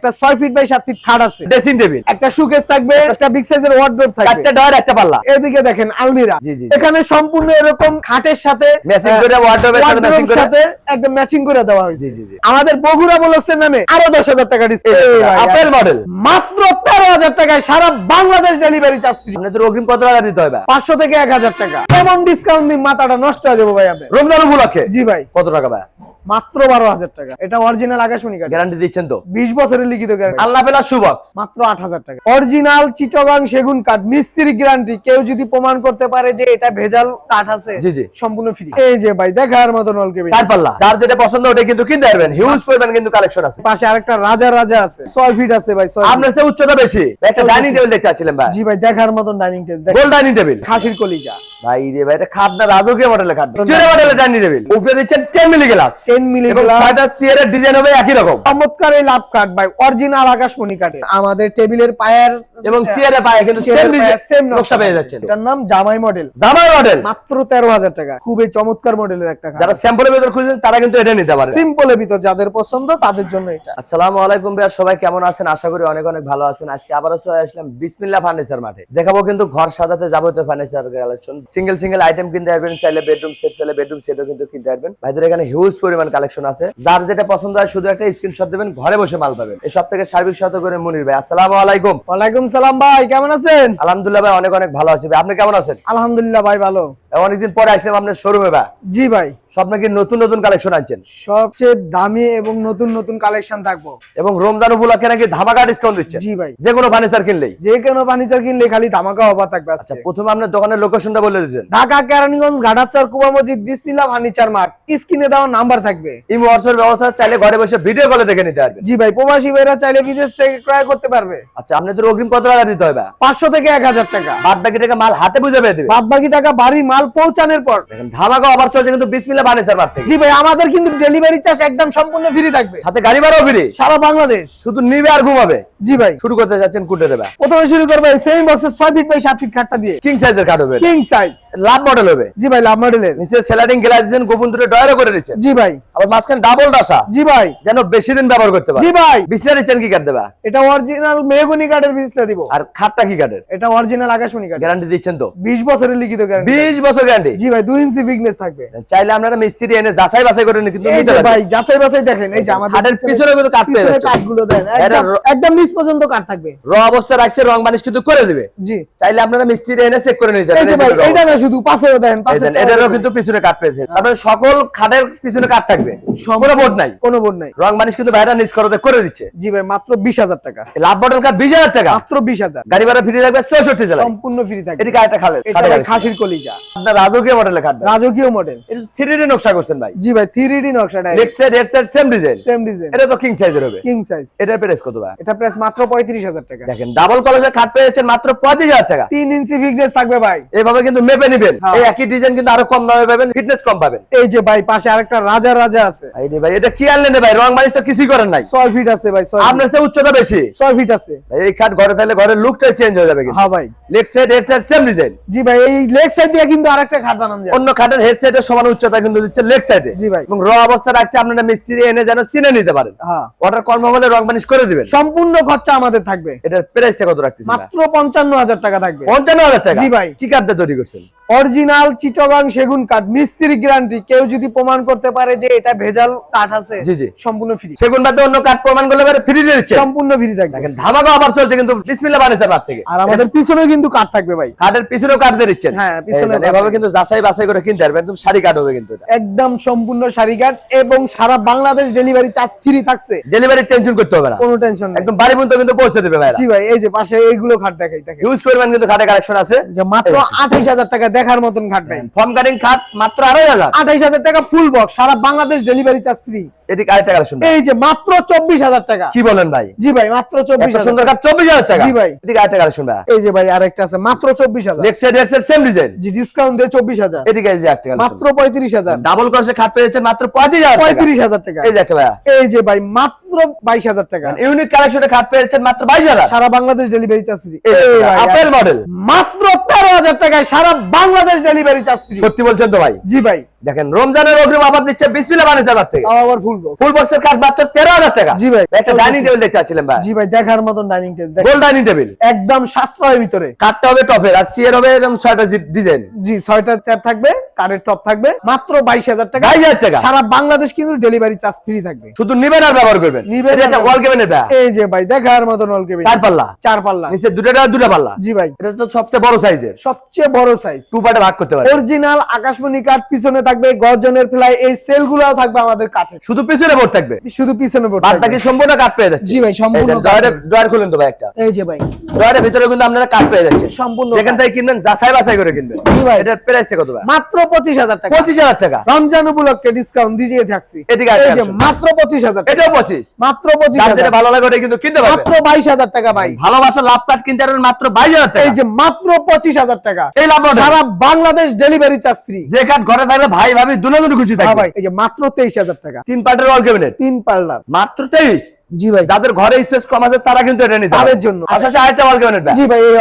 একটা ছয় feet by সাত ফিট খাট আছে। ড্রেসিং টেবিল একটা সুকেস থাকবে একটা বিগ সাইজের ওয়ার্ডরোব থাকবে। চারটা ডয়ার একটা পাল্লা। এদিকে দেখেন আলমিরা। জি, জি, জি। এখানে সম্পূর্ণ এরকম খাটের সাথে Matching করে এর সাথে matching করে- সাথে একদম ম্যাচিং করে দেওয়া হয়েছে। জি, জি। আমাদের বগুড়া বলক্সের নামে আরও দশ হাজার টাকা এই ডিসকাউন্ট আপেল মডেল মাত্র তেরো হাজার টাকায় সারা বাংলাদেশ ডেলিভারি চার্জ আপনাদের অগ্রিম কত টাকা দিতে হবে? পাঁচশো থেকে এক হাজার টাকা। এমন ডিসকাউন্ট দিন মাথাটা নষ্ট হয়ে যাবে ভাই আপনার। রমজান উপলক্ষে? জি ভাই। কত টাকা ভাই? মাত্র বারো হাজার টাকা। এটা অরিজিনাল আকাশমণি গ্যারান্টি দিচ্ছেন তো? বিশ বছরের লিখিত গ্যারান্টি আল্লাহ পেলা সুবক্স। মাত্র আট হাজার টাকা। অরিজিনাল চিটগাং সেগুন কাঠ মিস্ত্রি গ্যারান্টি কেউ যদি প্রমাণ করতে পারে যে এটা ভেজাল কাঠ আছে জি, জি। সম্পূর্ণ ফ্রি এই যে ভাই দেখার মতো নলকে চার পাল্লা যার যেটা পছন্দ ওটা কিন্তু কিনতে পারবেন। হিউজ পরিমাণ কিন্তু কালেকশন আছে। পাশে আরেকটা রাজা রাজা আছে। ছয় ফিট আছে ভাই আপনার চেয়ে উচ্চতা বেশি। একটা ডাইনিং টেবিল দেখতে চাচ্ছিলেন ভাই। জি ভাই দেখার মতন ডাইনিং টেবিল গোল ডাইনিং টেবিল খাসির কলিজা। ভাই রে ভাই এটা খাট না রাজকীয় মডেলের খাট চুরে মডেলের টেবিল। উপরে দিচ্ছেন 10 মিলি গ্লাস 10 মিলি এবং গ্লাস চেয়ারের ডিজাইন হবে একই রকম। চমৎকার এই লাভ কাঠ ভাই। অরিজিনাল আকাশমণি কাঠের আমাদের টেবিলের পায়ের এবং চেয়ারে পায়ে কিন্তু সেম সেম নকশা। পেয়ে যাচ্ছেন। এটার নাম জামাই মডেল জামাই মডেল মাত্র তেরো হাজার টাকা। খুবই চমৎকার মডেলের একটা যারা স্যাম্পলের ভিতর খুঁজছেন তারা কিন্তু এটা নিতে পারে। সিম্পলের ভিতর যাদের পছন্দ তাদের জন্য এটা। আসসালামু আলাইকুম ভাইয়া সবাই কেমন আছেন? আশা করি অনেক অনেক ভালো আছেন। আজকে আবারও চলে আসলাম বিসমিল্লা ফার্নিচার মাঠে। দেখাবো কিন্তু ঘর সাজাতে যাবতীয় furniture collection single single item কিনতে পারবেন চাইলে বেডরুম সেট চাইলে বেডরুম সেটও কিন্তু কিনতে পারবেন। ভাইদের এখানে হিউজ পরিমাণ কালেকশন আছে। যার যেটা পছন্দ হয় শুধু একটা স্ক্রিনশট দেবেন ঘরে বসে মাল পাবেন। এই সব থেকে সার্বিক শত করে মনির ভাই আসসালামু আলাইকুম। ওয়ালাইকুম সালাম ভাই কেমন আছেন? আলহামদুলিল্লাহ ভাই অনেক অনেক ভালো আছি ভাই। আপনি কেমন আছেন? আলহামদুলিল্লাহ ভাই ভালো। অনেকদিন পরে আসলাম আপনার শোরুমে ভাই। জি ভাই। সব নাকি নতুন নতুন কালেকশন আনছেন? সবচেয়ে দামি এবং নতুন নতুন কালেকশন থাকব। এবং রমজান উপলক্ষে নাকি ধামাকা ডিসকাউন্ট দিচ্ছেন? জি ভাই। যে কোনো ফার্নিচার কিনলেই। যে কোনো ফার্নিচার কিনলে খালি ধামাকা অফার থাকবে আচ্ছা প্রথমে আপনার দোকানের লোকেশনটা বলে দিতেন। ঢাকা কেরানীগঞ্জ ঘাটাচর কুবা মসজিদ বিসমিল্লাহ ফার্নিচার মার্ট। স্ক্রিনে দেওয়া নাম্বার থাকবে। ইমো হোয়াটসঅ্যাপ ব্যবস্থা চাইলে ঘরে বসে ভিডিও কলে দেখে নিতে পারবেন। জি ভাই প্রবাসী ভাইরা চাইলে বিদেশ থেকে ক্রয় করতে পারবে। আচ্ছা আপনাদের অগ্রিম কত টাকা দিতে হবে পাঁচশো থেকে এক হাজার টাকা। বাদ বাকি টাকা মাল হাতে বুঝে পেয়ে দিবে। বাদ বাকি টাকা বাড়ি মাল পৌঁছানোর পর। ধামাকা আবার চলছে কিন্তু বিসমিল্লা ফার্নিচার মার্ট থেকে। জি ভাই আমাদের কিন্তু ডেলিভারি চার্জ একদম সম্পূর্ণ ফ্রি থাকবে। সাথে গাড়ি ভাড়াও ফ্রি সারা বাংলাদেশ। শুধু নিবে আর ঘুমাবে। জি ভাই। শুরু করতে যাচ্ছেন কুটে দেবে। প্রথমে শুরু করবে সেম বক্সের ছয় ফিট বাই সাত ফিট খাটটা দিয়ে। কিং সাইজের কাঠ হবে কিং সাইজ লাভ মডেল হবে। জি ভাই লাভ মডেলের নিচে স্যালাডিং গ্লাস দিয়েছেন গোপন দুটো ডয়ারও করে দিয়েছেন। জি ভাই। আবার মাঝখানে ডাবল ডাসা জি ভাই। যেন বেশি দিন ব্যবহার করতে পারে। জি ভাই। বিছনা দিচ্ছেন কি কাট দেবা? এটা অরিজিনাল মেহগনি কাঠের বিজনেস দিব। আর খাটটা কি কাঠের এটা অরিজিনাল আকাশমণি কাঠ গ্যারান্টি দিচ্ছেন তো? বিশ বছরের লিখিত গ্যারান্টি বিশ বছর গ্যারান্টি জি ভাই দুই ইঞ্চি ফিটনেস থাকবে। চাইলে আপনারা মিস্ত্রি এনে যাচাই বাছাই করে কিন্তু নিতে যে পারবেন ভাই যাচাই বাছাই দেখেন এই যে আমাদের খাটের পিছনে কিন্তু কাঠ পেয়ে যাচ্ছে। দেন একদম নিচ পর্যন্ত কাঠ থাকবে। র অবস্থা রাখছে রং বানিশ কিন্তু করে দিবে। জি। চাইলে আপনারা মিস্ত্রি এনে চেক করে নিতে পারেন এই যে রং। এইটা না শুধু পাশেও দেন পাশে এটারও কিন্তু পিছনে কাঠ পেয়েছে। আপনার সকল খাটের পিছনে কাঠ থাকবে। কোনো বোর্ড নাই। কোনো বোর্ড নাই। রং বানিশ কিন্তু বাইরে নিজ করতে করে দিচ্ছে। জি ভাই মাত্র বিশ হাজার টাকা। এই লাভ মডেল কাট বিশ হাজার টাকা। মাত্র বিশ হাজার। গাড়ি ভাড়া ফ্রি থাকবে চৌষট্টি জেলায়। সম্পূর্ণ ফ্রি থাকবে। এটি খালে এটা ভাই খাসির কলিজা। আপনার রাজকীয় মডেলের কাঠ রাজকীয় মডেল এটা থ্রি ডি নকশা করছেন ভাই। জি ভাই থ্রি ডি নকশা leg side head side same design same design এটা তো কিং সাইজের হবে। কিং সাইজ এটার প্রাইস কত ভাই? এটা প্রাইস মাত্র পঁয়ত্রিশ হাজার টাকা। দেখেন ডাবল খাট পেয়েছেন মাত্র পঁয়ত্রিশ হাজার টাকা। তিন ইঞ্চি ফিটনেস থাকবে ভাই। এইভাবে কিন্তু মেপে নিবেন। হ্যাঁ। এই একই ডিজাইন কিন্তু আরও কম দামে পাবেন ফিটনেস কম পাবেন। এই যে ভাই পাশে আরেকটা রাজা রাজা আছে। এই রে ভাই এটা কি আনলেন ভাই? রং মানিস তো কিছুই করেন নাই। ছয় ফিট আছে ভাই ছয় আপনার চেয়ে উচ্চতা বেশি। feet। ছয় ফিট আছে। এই খাট ঘরে থাকলে ঘরের লুকটাই চেঞ্জ হয়ে যাবে কিন্তু। হ্যাঁ ভাই। Leg side head side same design জি ভাই এই লেগ সাইড দিয়ে কিন্তু আরেকটা খাট বানানো যায় অন্য খাটের হেড সাইডের সমান উচ্চতা কিন্তু দিচ্ছে লেগ সাইডে জি ভাই। এবং র অবস্থা রাখছে আপনারা মিস্ত্রি এনে যেন চিনে নিতে পারেন। হ্যাঁ। অর্ডার কর্ম হলে রং বানিশ করে দিবেন। সম্পূর্ণ খরচা আমাদের থাকবে। এটার প্রাইসটা কত রাখতেছেন মাত্র পঞ্চান্ন হাজার টাকা থাকবে। পঞ্চান্ন হাজার টাকা? জি ভাই। কি কাঠটা তৈরি করছেন? অরিজিনাল চিটগাং সেগুন কাঠ মিস্ত্রি গ্যারান্টি। কেউ যদি প্রমাণ করতে পারে যে এটা ভেজাল কাঠ আছে জি, জি। সম্পূর্ণ ফ্রি সেগুন বাদে অন্য কাঠ প্রমাণ করলে পারে ফ্রি দিচ্ছে। সম্পূর্ণ ফ্রি থাকবে। দেখেন ধামাকা আবার চলছে কিন্তু বিসমিল্লা বানিয়েছে বাদ থেকে। আর আমাদের পিছনে কিন্তু কাঠ থাকবে ভাই। কাঠের পিছনেও কাঠ দিয়ে দিচ্ছেন। হ্যাঁ, পিছনেও কাঠ। এভাবে কিন্তু যাচাই বাছাই করে কিনতে পারবেন একদম শাড়ি কাঠ হবে কিন্তু এটা। একদম সম্পূর্ণ শাড়ি কাঠ এবং সারা বাংলাদেশ ডেলিভারি চার্জ ফ্রি থাকছে। ডেলিভারি টেনশন করতে হবে না। কোনো টেনশন নেই। একদম বাড়ি পর্যন্ত কিন্তু পৌঁছে দেবে ভাই জি ভাই এই যে পাশে এইগুলো খাট দেখাই দেখেন। হিউজ পরিমাণ কিন্তু খাটে কালেকশন আছে। যে মাত্র আঠাইশ হাজার টাকা দেখার মতন খাট ভাই ফর্ম কাটিং খাট মাত্র আড়াই হাজার। আঠাইশ হাজার টাকা ফুল বক্স সারা বাংলাদেশ ডেলিভারি চার্জ ফ্রি এদিকে আরেকটা কালেকশন এই যে মাত্র চব্বিশ হাজার টাকা। কি বলেন ভাই? জি ভাই মাত্র চব্বিশ সুন্দর কাঠ চব্বিশ হাজার টাকা? জি ভাই। এদিকে আরেকটা কালেকশন ভাই। এই যে ভাই আরেকটা আছে মাত্র চব্বিশ হাজার। Leg side head same design জি ডিসকাউন্ট দিয়ে চব্বিশ হাজার। এদিকে এই যে একটা মাত্র পঁয়ত্রিশ হাজার। ডাবল ক্রসে খাট পেয়েছেন মাত্র পঁয়ত্রিশ হাজার টাকা। পঁয়ত্রিশ হাজার টাকা। এই যে একটা ভাইয়া। এই যে ভাই মাত্র বাইশ হাজার টাকা। ইউনিক কালেকশনে খাট পেয়েছেন মাত্র বাইশ হাজার। সারা Bangladesh delivery charge free apple model মাত্র তেরো হাজার টাকায় সারা বাংলাদেশ ডেলিভারি চার্জ সত্যি বলছেন তো ভাই? জি ভাই। দেখেন রমজানের অগ্রিম অফার দিচ্ছে মার্ট থেকে। আবার ফুল ফুল বক্সের কাঠ মাত্র তেরো হাজার টাকা। জি ভাই। একটা ডাইনিং টেবিল দেখতে ভাই। জি ভাই দেখার মতন ডাইনিং টেবিল গোল ডাইনিং টেবিল একদম সাশ্রয়ের ভিতরে। কাঠটা হবে টপের আর চেয়ার হবে এরকম ছয়টা ডিজাইন জি ছয়টা চেয়ার থাকবে কারের টপ থাকবে মাত্র বাইশ হাজার টাকা। বাইশ হাজার টাকা। সারা বাংলাদেশ কিন্তু ডেলিভারি চার্জ ফ্রি থাকবে। শুধু নিবেন আর ব্যবহার করবেন। নিবেন এটা ওয়াল কেবিনেট ভাই। এই যে ভাই দেখার মতন অল কেবিন চার পাল্লা। চার পাল্লা। নিচে দুটা দুটা পাল্লা। জি ভাই। এটা তো সবচেয়ে বড় সাইজের সবচেয়ে বড় সাইজ টু পার্টে ভাগ করতে পারে অরিজিনাল আকাশমণি কাঠ পিছনে থাকবে গর্জনের ফ্লাই এই সেল গুলাও থাকবে আমাদের কাঠের শুধু পিছনে বোর্ড থাকবে? শুধু পিছনে থাকবে। বাকি সম্পূর্ণ কাঠ পেয়ে যাচ্ছে। জি ভাই, সম্পূর্ণ। ডয়ার খুলেন তো ভাই একটা। এই যে ভাই। ডয়ারের ভিতরে কিন্তু আপনারা কাঠ পেয়ে যাচ্ছেন সম্পূর্ণ যেখান থেকে কিনবেন যাচাই বাছাই করে কিনবেন। জি ভাই। এটার প্রাইসটা কত ভাই? মাত্র পঁচিশ হাজার টাকা। পঁচিশ হাজার টাকা। রমজান উপলক্ষে ডিসকাউন্ট দিয়ে থাকছি। এদিকে এই যে মাত্র পঁচিশ হাজার টাকা। এটাও পঁচিশ। মাত্র পঁচিশ যার হাজার। যেটা ভালো লাগে ওটা কিন্তু কিনতে পারবেন মাত্র বাইশ হাজার টাকা ভাই। ভালোবাসা লাভ কাঠ কিনতে পারবেন মাত্র বাইশ হাজার টাকা। এই যে মাত্র পঁচিশ হাজার টাকা। এই লাভ সারা সারা বাংলাদেশ ডেলিভারি চার্জ ফ্রি যে কাঠ ঘরে থাকলে ভাই ভাবি দুজন খুশি থাকে। ভাই এই যে মাত্র তেইশ হাজার টাকা। তিন পার্টের ওয়াল ক্যাবিনেট তিন পার্লার মাত্র তেইশ? জি ভাই। যাদের ঘরে স্পেস কম আছে তারা কিন্তু এটা নিতে তাদের জন্য। আরেকটা ক্যাবিনেট জি ভাই এই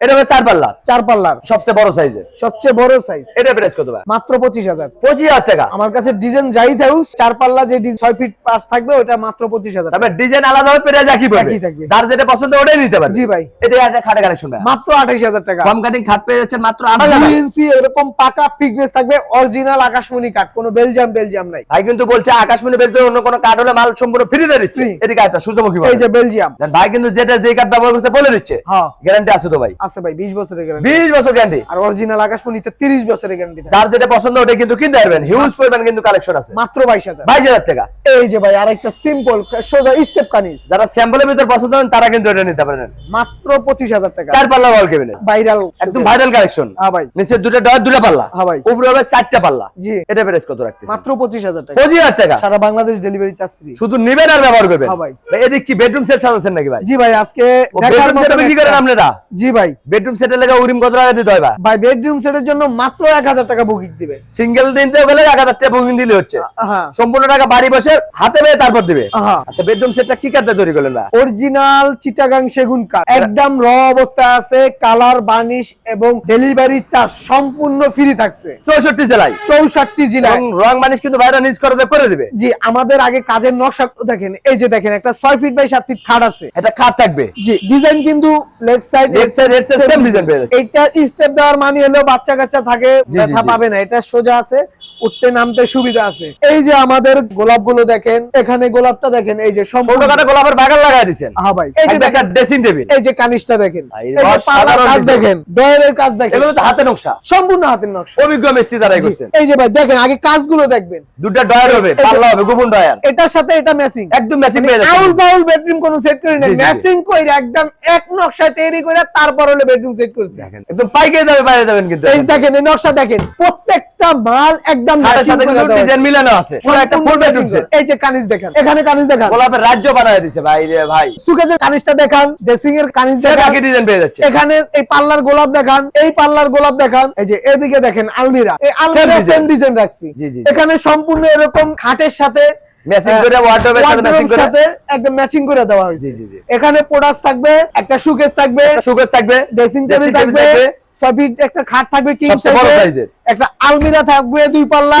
এটা হবে চার পাল্লার। চার পাল্লার। সবচেয়ে বড় সাইজের সবচেয়ে বড় সাইজ এটা প্রাইস কত ভাই? মাত্র পঁচিশ হাজার। পঁচিশ হাজার টাকা। আমার কাছে ডিজাইন যাই থাকুক চার পাল্লা যে ডি- ছয় ফিট পাস থাকবে ওটা মাত্র পঁচিশ হাজার তবে ডিজাইন আলাদা হবে প্রাইস একই পড়বে। যার যেটা পছন্দ ওটাই নিতে পারবে। জি ভাই। এটা একটা খাটে কালেকশন ভাই। মাত্র আঠাইশ হাজার টাকা। কম কাটিং খাট পেয়ে যাচ্ছেন মাত্র ইঞ্চি এরকম পাকা ফিটনেস থাকবে অরিজিনাল আকাশমণি কাঠ। কোনো বেলজিয়াম বেলজিয়াম নাই। ভাই কিন্তু বলছে আকাশমণি অন্য কোনো কাঠ হলে মাল সম্পূর্ণ ফ্রি দিয়ে দিচ্ছে। এদিকে একটা সূর্যমুখী এই যে বেলজিয়াম ভাই কিন্তু যেটা যে কাঠ ব্যবহার করতে বলে দিচ্ছে। হ্যাঁ। গ্যারান্টি আছে তো ভাই। আছে ভাই বিশ বছরের গ্যারান্টি বিশ বছর গ্যারান্টি আর অরিজিনাল আকাশমণিতে তিরিশ বছরের গ্যারান্টি যার যেটা পছন্দ ওটা কিন্তু কিনতে পারবেন। হিউজ পরিমাণ কিন্তু কালেকশন আছে। মাত্র বাইশ হাজার। বাইশ হাজার টাকা। এই যে ভাই আরেকটা সিম্পল সোজা স্টেপ যারা স্যাম্পলের ভিতর পছন্দ করেন তারা কিন্তু এটা নিতে পারেন। মাত্র পঁচিশ হাজার টাকা। চার পাল্লা ওয়াল কেবিনেট ভাইরাল একদম ভাইরাল কালেকশন হ্যাঁ ভাই। নিচে দুটো ডয়ার দুটো পাল্লা। হ্যাঁ ভাই। উপরে হবে চারটা পাল্লা। জি। এটা প্রাইস কত রাখতে মাত্র পঁচিশ হাজার টাকা। পঁচিশ হাজার টাকা। সারা বাংলাদেশ ডেলিভারি চার্জ ফ্রি শুধু নিবেন আর ব্যবহার করবেন। ভাই। ভাই, এদিক কি বেডরুম সেট সাজাচ্ছেন নাকি ভাই? জি ভাই আজকে বেডরুম সেট বিক্রি করেন আপনারা? জি ভাই। বেডরুম সেটের লেগে উরিম কত টাকা দিতে হয় ভাই? ভাই বেডরুম সেটের জন্য মাত্র এক হাজার টাকা বুকিং দিবে। সিঙ্গেল দিনতে গেলে এক হাজার টাকা বুকিং দিলে হচ্ছে। সম্পূর্ণ টাকা বাড়ি বসে হাতে পেয়ে তারপর দিবে। আচ্ছা বেডরুম সেটটা কি কাঠটা তৈরি করলেন না অরিজিনাল চিটাগাং সেগুন কাঠ। একদম র অবস্থায় আছে কালার বার্নিশ এবং ডেলিভারি চার্জ সম্পূর্ণ ফ্রি থাকছে। চৌষট্টি জেলায়। চৌষট্টি জেলায়। রং মানিস কিন্তু বাইরে নিজ করে করে দিবে। জি আমাদের আগে কাজের নকশা দেখেন। এই যে দেখেন একটা ছয় ফিট বাই সাত ফিট খাট আছে। এটা খাট থাকবে। জি ডিজাইন কিন্তু leg side side, right side same design পেয়ে যাচ্ছে। এটা স্টেপ দেওয়ার মানে হলো বাচ্চা কাচ্চা থাকে ব্যথা পাবে না এটা সোজা আছে উঠতে নামতে সুবিধা আছে। এই যে আমাদের গোলাপগুলো দেখেন এখানে গোলাপটা দেখেন এই যে সম্পূর্ণ গোলাপের বাগান লাগাই দিচ্ছেন হ্যাঁ ভাই এই যে একটা দেখেন ড্রেসিং টেবিল এই যে কানিসটা দেখেন এই যে পাল্লার কাজ দেখেন ডয়ের কাজ দেখেন। এগুলো তো হাতে নকশা। সম্পূর্ণ হাতের নকশা। অভিজ্ঞ মিস্ত্রি দ্বারাই করছেন। এই যে ভাই দেখেন আগে কাজগুলো দেখবেন। দুটা ডয়ার হবে পাল্লা হবে গোপন ডয়ার এটার সাথে এটা ম্যাচিং একদম ম্যাচিং মানে আউল বাউল বেডরুম কোনো সেট করে না জি, জি, জি। ম্যাচিং কইরা একদম এক নকশায় তৈরি করে তারপর হলো বেডরুম সেট করছে। একদম পাইকে যাবে বাইরে যাবেন কিন্তু এই দেখেন এই নকশা দেখেন প্রত্যেকটা মাল একদম সাথে কিন্তু ডিজাইন মিলানো আছে। পুরো একটা ফুল বেডরুম সেট এই যে কানিজ দেখেন এখানে কানিজ দেখান। গোলাপের রাজ্য বানায় দিছে ভাই রে ভাই। সুকেজের কানিজটা দেখান ড্রেসিং এর কানিজ দেখান। ডিজাইন পেয়ে যাচ্ছে? এখানে এই পাল্লার গোলাপ দেখান এই পাল্লার গোলাপ দেখান। এই যে এদিকে দেখেন আলমিরা। এই আলমিরা সেম ডিজাইন রাখছি। এখানে সম্পূর্ণ এরকম খাটের সাথে ম্যাচিং করে ওয়ার্ডরোবের সাথে ম্যাচিং করে সাথে একদম ম্যাচিং করে দেওয়া হয়েছে জি, জি, জি। এখানে প্রোডাক্ট থাকবে একটা সুকেস থাকবে সুকেস থাকবে ড্রেসিং টেবিল থাকবে সবিট একটা খাট থাকবে কিং সাইজের। একটা আলমিরা থাকবে দুই পাল্লা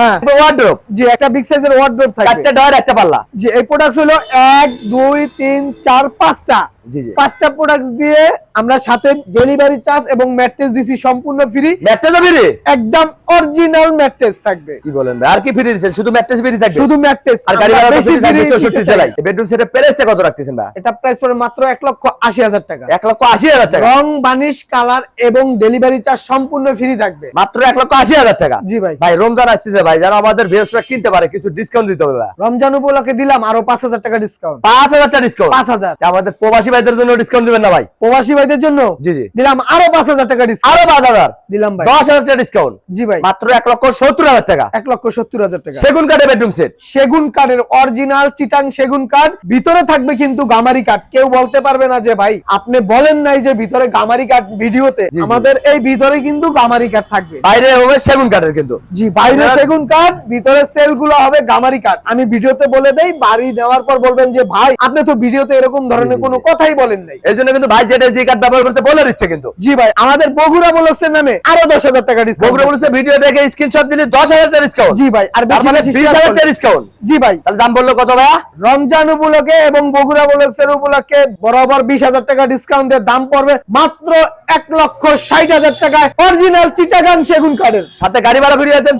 হ্যাঁ। ওয়ার্ডরোব জি একটা বিগ সাইজের ওয়ার্ডরোব থাকবে। চারটা ডয়ার একটা পাল্লা। জি এই প্রোডাক্ট হলো এক দুই তিন চার পাঁচটা। জি, জি। পাঁচটা প্রোডাক্ট দিয়ে আমরা সাথে ডেলিভারি চার্জ এবং ম্যাট্রেস দিছি সম্পূর্ণ ফ্রি ম্যাট্রেস ফ্রি একদম অরিজিনাল ম্যাট্রেস থাকবে। কি বলেন ভাই আর কি ফ্রি দিচ্ছেন? শুধু ম্যাট্রেস ফ্রি থাকবে? শুধু ম্যাট্রেস আর গাড়ি ভাড়া বেশি বেশি থাকবে free 64 দিতে না। বেডরুম প্রাইসটা কত রাখতেছেন ভাই? এটা প্রাইস পড়ে মাত্র এক লক্ষ আশি হাজার টাকা। এক লক্ষ আশি হাজার টাকা। রং বানিশ কালার এবং ডেলিভারি চার্জ সম্পূর্ণ ফ্রি থাকবে। মাত্র এক লক্ষ আশি হাজার টাকা। জি ভাই। ভাই রমজান আসতেছে ভাই যারা আমাদের বৃহস্পতি কিনতে পারে কিছু ডিসকাউন্ট দিতে হবে রমজান উপলক্ষে দিলাম আরও পাঁচ হাজার টাকা ডিসকাউন্ট পাঁচ হাজার টাকা ডিসকাউন্ট পাঁচ হাজার। আমাদের প্রবাসী ভাইদের জন্য ডিসকাউন্ট দিবেন না ভাই। প্রবাসী ভাইদের জন্য? জি, জি। দিলাম আরও পাঁচ হাজার টাকা ডিসকাউন্ট আরও পাঁচ হাজার। দিলাম ভাই। দশ হাজার টাকা ডিসকাউন্ট জি ভাই। মাত্র এক লক্ষ সত্তর হাজার টাকা। এক লক্ষ সত্তর হাজার টাকা। সেগুন কাঠে বেডরুম সেট সেগুন কাঠের অরিজিনাল চিটাং সেগুন কাঠ। ভিতরে থাকবে কিন্তু গামারি কাঠ। কেউ বলতে পারবে না যে ভাই আপনি বলেন নাই যে ভিতরে গামারি কাঠ ভিডিওতে। আমাদের এই ভিতরে কিন্তু গামারি কাঠ থাকবে। বাইরে হবে সেগুন কাঠের কিন্তু। জি বাইরে সেগুন কাঠ ভিতরে সেলগুলো হবে গামারি কাঠ। আমি ভিডিওতে বলে দেই বাড়ি নেওয়ার পর বলবেন যে ভাই আপনি তো ভিডিওতে এরকম ধরনের কোনো কথাই বলেন নাই। এই জন্য কিন্তু ভাই যেটা যে কার্ড ব্যবহার করছে বলে দিচ্ছে কিন্তু। জি ভাই আমাদের বগুড়া বলক্সের নামে আরও দশ হাজার টাকা ডিসকাউন্ট বগুড়া বলেছে ভিডিও দেখে স্ক্রিনশট দিলে দশ হাজার টাকা ডিসকাউন্ট জি ভাই আর বেশি মানে বিশ হাজার টাকা ডিসকাউন্ট জি ভাই। তাহলে দাম বলল কত ভাইয়া? রমজান উপলক্ষে এবং বগুড়া উপলক্ষের উপলক্ষে বরাবর বিশ হাজার টাকা ডিসকাউন্টের দাম পড়বে মাত্র এক লক্ষ ষাট হাজার টাকায় অরিজিনাল চিটাগাং সেগুন কাঠের। সাথে গাড়ি ভাড়া ফিরে যাচ্ছেন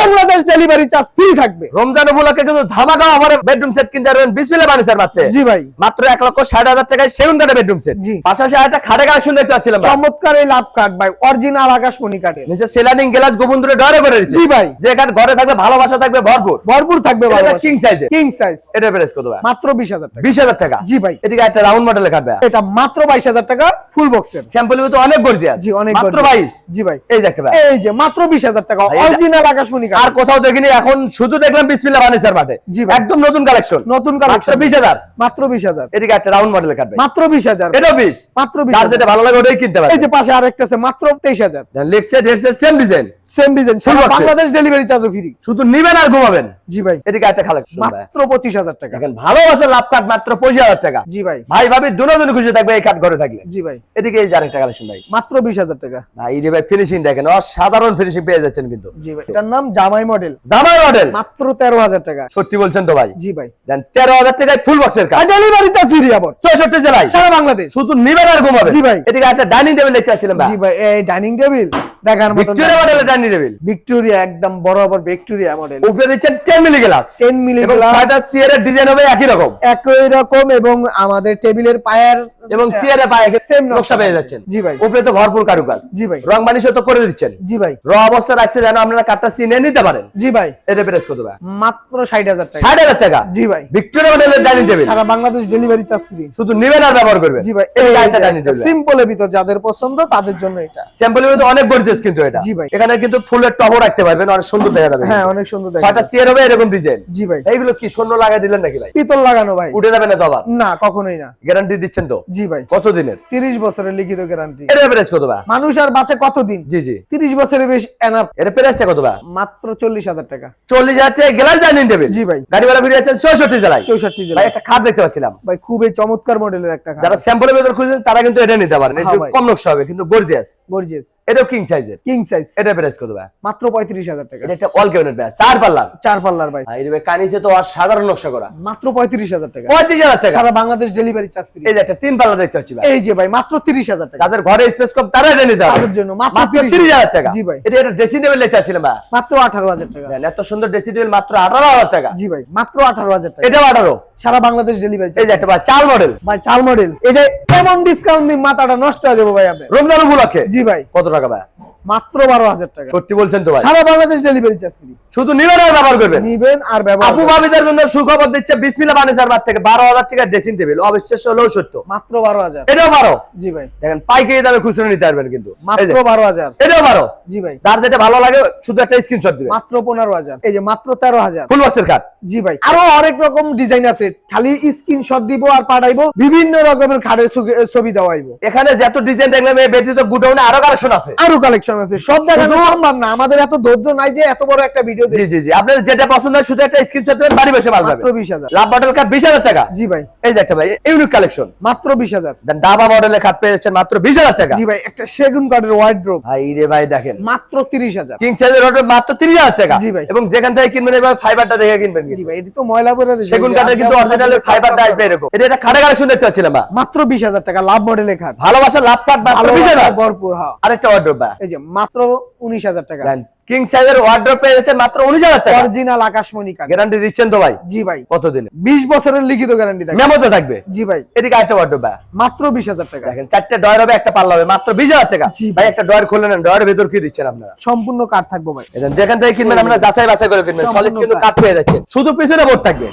বাংলাদেশ ডেলিভারি চার্জ ফ্রি থাকবে। রমজান উপলক্ষে কিন্তু ধামাকা অফারে বেডরুম সেট কিনতে পারবেন বিসমিল্লাহ বানিসার মাত্রে। জি ভাই। মাত্র এক লক্ষ ষাট হাজার টাকায় সেগুন কাঠের বেডরুম সেট জি। পাশাপাশি আরেকটা খাটে কালেকশন দেখতে পাচ্ছিলাম চমৎকার এই লাভ কার্ড ভাই অরিজিনাল আকাশমণি কাঠের। নিচে সেলানিং গ্লাস গোপন দূরে ডরে করে জি ভাই। যে কাঠ ঘরে থাকবে ভালোবাসা থাকবে ভরপুর। ভরপুর থাকবে কিং সাইজে কিং সাইজ এটা প্রাইস কত ভাই? মাত্র বিশ হাজার টাকা। বিশ হাজার টাকা। জি ভাই। এদিকে একটা রাউন্ড মডেলের কাঠ ভাই। এটা মাত্র বাইশ হাজার টাকা ফুল বক্সের স্যাম্পল তো অনেক গর্জিয়াস। জি অনেক মাত্র gorgeous। বাইশ? জি ভাই। এই যে একটা ভাই এই যে মাত্র বিশ হাজার টাকা। এটা- অরিজিনাল আকাশমণি আর কোথাও দেখিনি এখন শুধু দেখলাম বিসমিল্লাহ বানিসার মাঠে। জি ভাই। একদম নতুন কালেকশন নতুন কালেকশন বিশ হাজার। মাত্র বিশ হাজার। এদিকে একটা রাউন্ড ভাই। মাত্র বিশ হাজার। এটাও বিশ। মাত্র বিশ যার যেটা ভালো লাগে ওটাই কিনতে এই যে পাশে আরেকটা আছে মাত্র তেইশ হাজার। Leg set headset same design same design Bangladesh delivery চার্জও ফ্রি শুধু নিবেন আর ঘুমাবেন। জি ভাই। এদিকে একটা কালেকশন মাত্র পঁচিশ হাজার টাকা। দেখেন ভালোবাসার লাভ কাঠ মাত্র পঁচিশ হাজার টাকা। জি ভাই। ভাই ভাবি দুজন খুশি থাকবে এই কাঠ ঘরে থাকলে। জি ভাই। এদিকে এই যে আরেকটা কালেকশন ভাই? মাত্র বিশ হাজার টাকা। ভাই এই যে ভাই ফিনিশিং দেখেন অসাধারণ ফিনিশিং পেয়ে যাচ্ছেন কিন্তু। জি ভাই এটার নাম জামাই মডেল জামাই মডেল মাত্র তেরো হাজার টাকা। সত্যি বলছেন তো ভাই? জি ভাই। দেন তেরো হাজার টাকায় ফুল বক্সের কাজ ডেলিভারি চার্জ ফ্রি আবার। চৌষট্টি জেলায়? সারা বাংলাদেশ। শুধু নিবেন আর ঘুমাবে জি ভাই। এদিকে একটা ডাইনিং টেবিল দেখতে পাচ্ছিলাম ভাই। জি ভাই এই ডাইনিং টেবিল দেখার মতো ভিক্টোরিয়া মডেলের ডাইনিং টেবিল ভিক্টোরিয়া একদম বরাবর ভিক্টোরিয়া মডেল উপরে দিচ্ছেন ten milli glass ten milli এবং ছয়টা চেয়ারের ডিজাইন হবে একই রকম। একই রকম এবং আমাদের টেবিলের পায়ার এবং চেয়ারে পায়ে সেম নকশা পেয়ে যাচ্ছেন। জি ভাই। উপরে তো ভরপুর কারুকাজ। জি ভাই। রং মানিসও তো করে দিচ্ছেন। জি ভাই। র অবস্থা রাখছে যেন আপনারা চিনে নিতে পারেন। জি ভাই। এটা প্রেস কত ভাই মাত্র ষাট হাজার টাকা। ষাট হাজার টাকা? জি ভাই। ভিক্টোরিয়া মডেলের ডাইনিং টেবিল সারা বাংলাদেশ ডেলিভারি চার্জ ফ্রি শুধু নিবেন আর ব্যবহার করবেন। জি ভাই। এই ডাইনিং টেবিল সিম্পলের ভিতর যাদের পছন্দ তাদের জন্য এটা। স্যাম্পলের মধ্যে অনেক গর্জিয়াস কিন্তু এটা। জি ভাই। এখানে কিন্তু ফুলের টপও রাখতে পারবেন অনেক সুন্দর দেখা যাবে। হ্যাঁ অনেক সুন্দর দেখা ছয়টা। চেয়ার হবে এরকম ডিজাইন জি ভাই। এইগুলো কি শূন্য লাগাই দিলেন নাকি ভাই? পিতল লাগানো ভাই। উঠে যাবে না তো না কখনোই না। গ্যারান্টি দিচ্ছেন তো? জি ভাই। কত দিনের তিরিশ বছরের লিখিত গ্যারান্টি এটা প্রেস কত ভাই মানুষ আর বাঁচে কতদিন? জি জি। তিরিশ বছরের বেশি এনাফ এটা প্রেসটা কত ভাই মাত্র চল্লিশ হাজার টাকা। চল্লিশ হাজার টাকা গ্লাস ডাইনিং টেবিল জি ভাই। গাড়ি ভাড়া ফিরে যাচ্ছেন চৌষট্টি জেলায়। চৌষট্টি জেলা ভাই একটা খাট দেখতে পাচ্ছিলাম। ভাই খুবই চমৎকার মডেলের একটা খাট। যারা স্যাম্পলের ভেতর খুঁজছেন তারা কিন্তু এটা নিতে পারেন। একটু হ্যাঁ কম নকশা হবে কিন্তু গর্জিয়াস গর্জিয়াস এটাও কিং সাইজের কিং সাইজ এটা প্রেস কত ভাই? মাত্র পঁয়ত্রিশ হাজার টাকা। এটা একটা অল ক্যাবিনেট ভাই চার পাল্লার। চার পাল্লার ভাই। এটা তো অসাধারণ নকশা করা। মাত্র পঁয়ত্রিশ হাজার টাকা। পঁয়ত্রিশ হাজার টাকা। সারা বাংলাদেশ ডেলিভারি চার্জ ফ্রি এই যে একটা তিন পাল্লা দেখতে পাচ্ছি ভাই। এই যে ভাই মাত্র তিরিশ হাজার টাকা। যাদের ঘরে স্পেস কম তারা এটা নিতে তাদের জন্য মাত্র মাত্র 30,000 তিরিশ হাজার টাকা। জি ভাই। এটা একটা ড্রেসিং টেবিল দেখতে পাচ্ছিলাম ভাই। মাত্র আঠারো হাজার টাকা। এত সুন্দর ড্রেসিং টেবিল মাত্র আঠারো হাজার টাকা। জি ভাই মাত্র আঠারো হাজার টাকা। এটাও আঠারো। সারা বাংলাদেশ ডেলিভারি এই যে একটা ভাই চার মডেল ভাই চার মডেল এটা এমন ডিসকাউন্ট মাথাটা নষ্ট হয়ে যাব ভাই আপনি। রমজান উপলক্ষে? জি ভাই। কত টাকা ভাই? মাত্র বারো হাজার টাকা। সত্যি বলছেন তো ভাই। সারা বাংলাদেশ ডেলিভারি চার্জ ফ্রি শুধু নিবেন আর ব্যবহার করবেন। নিবেন আর ব্যবহার আপু ভাবিদের জন্য সুখবর দিচ্ছে বানিসার মাঠ থেকে বারো হাজার টাকা ড্রেসিং টেবিল অবিশ্বাস্য হলেও সত্য। মাত্র বারো হাজার। এটাও বারো? জি ভাই। দেখেন পাইকারি দামে খুচরো নিতে পারবেন কিন্তু। মাত্র বারো হাজার। এটাও বারো? জি ভাই। যার যেটা ভালো লাগে শুধু একটা স্ক্রিনশট দিবেন। মাত্র পনেরো হাজার। এই যে মাত্র তেরো হাজার। ফুল বক্সের কাট জি ভাই। আরও অনেক রকম ডিজাইন আছে। খালি স্ক্রিনশট দিব আর পাঠাইবো। বিভিন্ন রকমের খাটের ছবি- ছবি দেওয়াইবো এখানে যত ডিজাইন দেখলাম এই ব্যতীত গুডাউনে আরও কালেকশন আছে। আরও কালেকশন আছে। সব দেখানো সম্ভব না আমাদের এত ধৈর্য নাই যে এত বড় একটা ভিডিও জি জি জি। আপনার যেটা পছন্দ হয় শুধু একটা স্ক্রিনশট দেবেন বাড়ি বসে মাল মাত্র বিশ হাজার। লাভ মডেল কার্ড বিশ হাজার টাকা। জি ভাই। এই যে একটা ভাই ইউনিক কালেকশন মাত্র বিশ হাজার। দেন ডাবা মডেলের কার্ড পেয়ে যাচ্ছেন মাত্র বিশ হাজার টাকা। জি ভাই একটা সেগুন কাঠের ওয়াইড্রোপ ভাই রে ভাই দেখেন। মাত্র তিরিশ হাজার। কিং সাইজের অর্ডার মাত্র তিরিশ হাজার টাকা। জি ভাই। এবং যেখান থেকে কিনবেন এবার ফাইবারটা দেখে কিনবেন জি ভাই এটি তো ময়লা সেগুন কাঠের কিন্তু অরিজিনাল ফাইবারটা আসবে এরকম। এটা একটা খাটা কালেকশন দেখতে পাচ্ছিলাম মাত্র বিশ হাজার টাকা লাভ মডেলের খাট ভালোবাসা লাভ কার্ড মাত্র বিশ হাজার। ভালোবাসা ভরপুর হ্যাঁ। আরেকটা অর্ডার বা এই যে মাত্র উনিশ হাজার টাকা। কিং সাইজের অর্ডার পেয়ে যাচ্ছেন মাত্র উনিশ হাজার টাকা। অরিজিনাল আকাশমণি কাঠ। গ্যারান্টি দিচ্ছেন তো ভাই? জি ভাই। কতদিনে? বিশ বছরের লিখিত গ্যারান্টি থাকে মেমোতে থাকবে? জি ভাই। এদিকে অর্ডার বা মাত্র বিশ হাজার টাকা। দেখেন চারটে ডয়ার হবে একটা পাল্লা হবে মাত্র বিশ হাজার টাকা। জি ভাই একটা ডয়ার খুলে নেন ডয়ারের ভেতর কি দিচ্ছেন আপনারা? সম্পূর্ণ কাঠ থাকব ভাই। এখানে যেখান থেকে কিনবেন আপনারা যাচাই বাছাই করে কিনবেন। সলিড কিন্তু কাঠ। পেয়ে যাচ্ছেন। শুধু পিছনে বোর্ড থাকবে?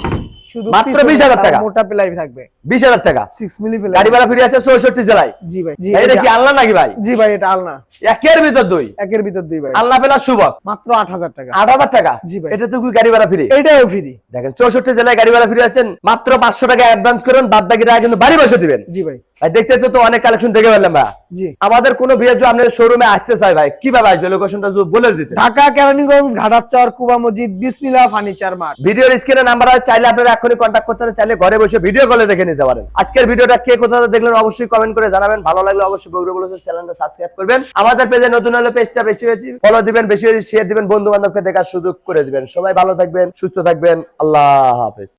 শুধু মাত্র পিছনে 20,000 টাকা। মোটা প্লাই থাকবে। বিশ হাজার টাকা। সিক্স মিলি গাড়ি ভাড়া ফিরে আছে চৌষট্টি জেলায়। জি ভাই জি এটা কি আল্লাহ নাকি ভাই? জি ভাই এটা আলনা। একের ভিতর দুই। একের ভিতর দুই ভাই। আল্লাহ পেলা শুভক মাত্র আট হাজার টাকা। আট হাজার টাকা? জি ভাই। এটা তো গাড়ি ভাড়া ফিরে? এইটাও ফ্রি। দেখেন চৌষট্টি জেলায় গাড়ি ভাড়া ফিরে আছেন মাত্র পাঁচশো টাকা অ্যাডভান্স করুন বাদ বাকি টাকা কিন্তু বাড়ি বসে দিবেন। জি ভাই। ভাই দেখতে তো অনেক কালেকশন দেখে ভাই। জি। আমাদের কোনো বিয়ের জন্য আপনার শোরুমে আসতে চাই ভাই কীভাবে আসবে? লোকেশনটা যদি বলে দিতে ঢাকা কেরানীগঞ্জ ঘাটাচর কুবা মসজিদ বিসমিল্লা ফার্নিচার মার্ট। ভিডিওর স্ক্রিনে নাম্বার আছে চাইলে আপনারা এখনই কন্ট্যাক্ট করতে চাইলে ঘরে বসে ভিডিও কলে দেখে নিতে পারেন। আজকের ভিডিওটা কে কোথা দেখলেন অবশ্যই কমেন্ট করে জানাবেন। ভালো লাগলে অবশ্যই চ্যানেলটা সাবস্ক্রাইব করবেন। আমাদের পেজে নতুন হলে পেজটা বেশি বেশি ফলো দিবেন, বেশি বেশি শেয়ার দিবেন বন্ধু বান্ধবকে দেখার সুযোগ করে দিবেন। সবাই ভালো থাকবেন, সুস্থ থাকবেন। আল্লাহ হাফেজ।